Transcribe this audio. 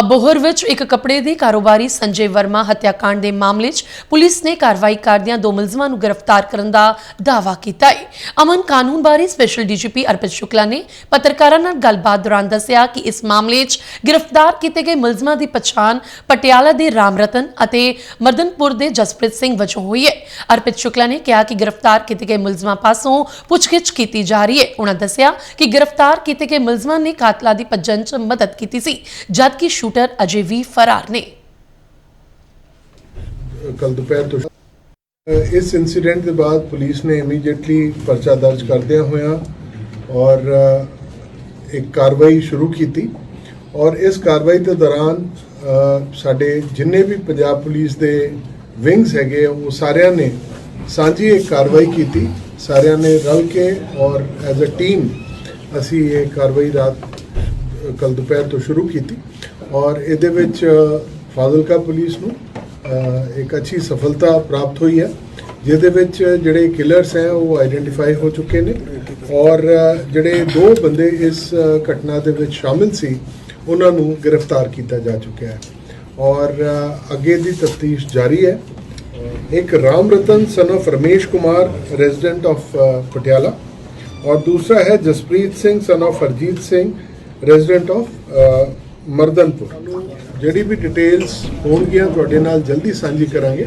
ਅਬੋਹਰ ਵਿੱਚ ਇੱਕ ਕੱਪੜੇ ਦੇ ਕਾਰੋਬਾਰੀ ਸੰਜੇ ਵਰਮਾ ਹੱਤਿਆਕਾਂਡ ਦੇ ਮਾਮਲੇ 'ਚ ਪੁਲਿਸ ਨੇ ਕਾਰਵਾਈ ਕਰਦਿਆਂ ਦੋ ਮੁਲਜ਼ਮਾਂ ਨੂੰ ਗ੍ਰਿਫਤਾਰ ਕਰਨ ਦਾ ਦਾਅਵਾ ਕੀਤਾ ਹੈ। ਅਮਨ ਕਾਨੂੰਨ ਬਾਰੇ ਸਪੈਸ਼ਲ ਡੀਜੀਪੀ ਅਰਪਿਤ ਸ਼ੁਕਲਾ ਨੇ ਪੱਤਰਕਾਰਾਂ ਨਾਲ ਗੱਲਬਾਤ ਦੌਰਾਨ ਦੱਸਿਆ ਕਿ ਇਸ ਮਾਮਲੇ 'ਚ ਗ੍ਰਿਫਤਾਰ ਕੀਤੇ ਗਏ ਮੁਲਜ਼ਮਾਂ ਦੀ ਪਛਾਣ ਪਟਿਆਲਾ ਦੇ ਰਾਮ ਰਤਨ ਅਤੇ ਮਰਦਨਪੁਰ ਦੇ ਜਸਪ੍ਰੀਤ ਸਿੰਘ ਵਜੋਂ ਹੋਈ ਹੈ। ਅਰਪਿਤ ਸ਼ੁਕਲਾ ਨੇ ਕਿਹਾ ਕਿ ਗ੍ਰਿਫਤਾਰ ਕੀਤੇ ਗਏ ਮੁਲਜ਼ਮਾਂ ਪਾਸੋਂ ਪੁੱਛਗਿੱਛ ਕੀਤੀ ਜਾ ਰਹੀ ਹੈ। ਉਹਨਾਂ ਦੱਸਿਆ ਕਿ ਗ੍ਰਿਫਤਾਰ ਕੀਤੇ ਗਏ ਮੁਲਜ਼ਮਾਂ ਨੇ ਕਾਤਲਾਂ ਦੀ ਭੱਜਣ 'ਚ ਮਦਦ ਕੀਤੀ ਸੀ, ਜਦਕਿ ਸ਼ੂਟਰ ਅਜੇ ਵੀ ਫਰਾਰ ਨੇ। ਕੱਲ ਦੁਪਹਿਰ ਤੋਂ ਇਸ ਇਨਸੀਡੈਂਟ ਦੇ ਬਾਅਦ ਪੁਲਿਸ ਨੇ ਇਮੀਡੀਏਟਲੀ ਪਰਚਾ ਦਰਜ ਕਰਦਿਆਂ ਹੋਇਆਂ ਔਰ ਇੱਕ ਕਾਰਵਾਈ ਸ਼ੁਰੂ ਕੀਤੀ ਔਰ ਇਸ ਕਾਰਵਾਈ ਦੇ ਦੌਰਾਨ ਸਾਡੇ ਜਿੰਨੇ ਵੀ ਪੰਜਾਬ ਪੁਲਿਸ ਦੇ ਵਿੰਗਸ ਹੈਗੇ ਉਹ ਸਾਰਿਆਂ ਨੇ ਸਾਂਝੀ ਇੱਕ ਕਾਰਵਾਈ ਕੀਤੀ। ਸਾਰਿਆਂ ਨੇ ਰਲ ਕੇ ਔਰ ਐਜ਼ ਅ ਟੀਮ ਅਸੀਂ ਇਹ ਕਾਰਵਾਈ ਰਾਤ ਕੱਲ ਦੁਪਹਿਰ ਤੋਂ ਸ਼ੁਰੂ ਕੀਤੀ ਔਰ ਇਹਦੇ ਵਿੱਚ ਫਾਜ਼ਿਲਕਾ ਪੁਲਿਸ ਨੂੰ ਇੱਕ ਅੱਛੀ ਸਫਲਤਾ ਪ੍ਰਾਪਤ ਹੋਈ ਹੈ, ਜਿਹਦੇ ਵਿੱਚ ਜਿਹੜੇ ਕਿਲਰਸ ਹੈ ਉਹ ਆਈਡੈਂਟੀਫਾਈ ਹੋ ਚੁੱਕੇ ਨੇ ਔਰ ਜਿਹੜੇ ਦੋ ਬੰਦੇ ਇਸ ਘਟਨਾ ਦੇ ਵਿੱਚ ਸ਼ਾਮਿਲ ਸੀ, ਉਹਨਾਂ ਨੂੰ ਗ੍ਰਿਫਤਾਰ ਕੀਤਾ ਜਾ ਚੁੱਕਿਆ ਹੈ ਔਰ ਅੱਗੇ ਦੀ ਤਫਤੀਸ਼ ਜਾਰੀ ਹੈ। ਇੱਕ Ram Ratan son of Ramesh Kumar resident of Patiala ਔਰ ਦੂਸਰਾ ਹੈ Jaspreet Singh son of Harjeet Singh resident of uh, Mardanpur ਜਿਹੜੀ ਵੀ ਡਿਟੇਲਸ ਹੋਣਗੀਆਂ ਤੁਹਾਡੇ ਨਾਲ ਜਲਦੀ ਸਾਂਝੀ ਕਰਾਂਗੇ।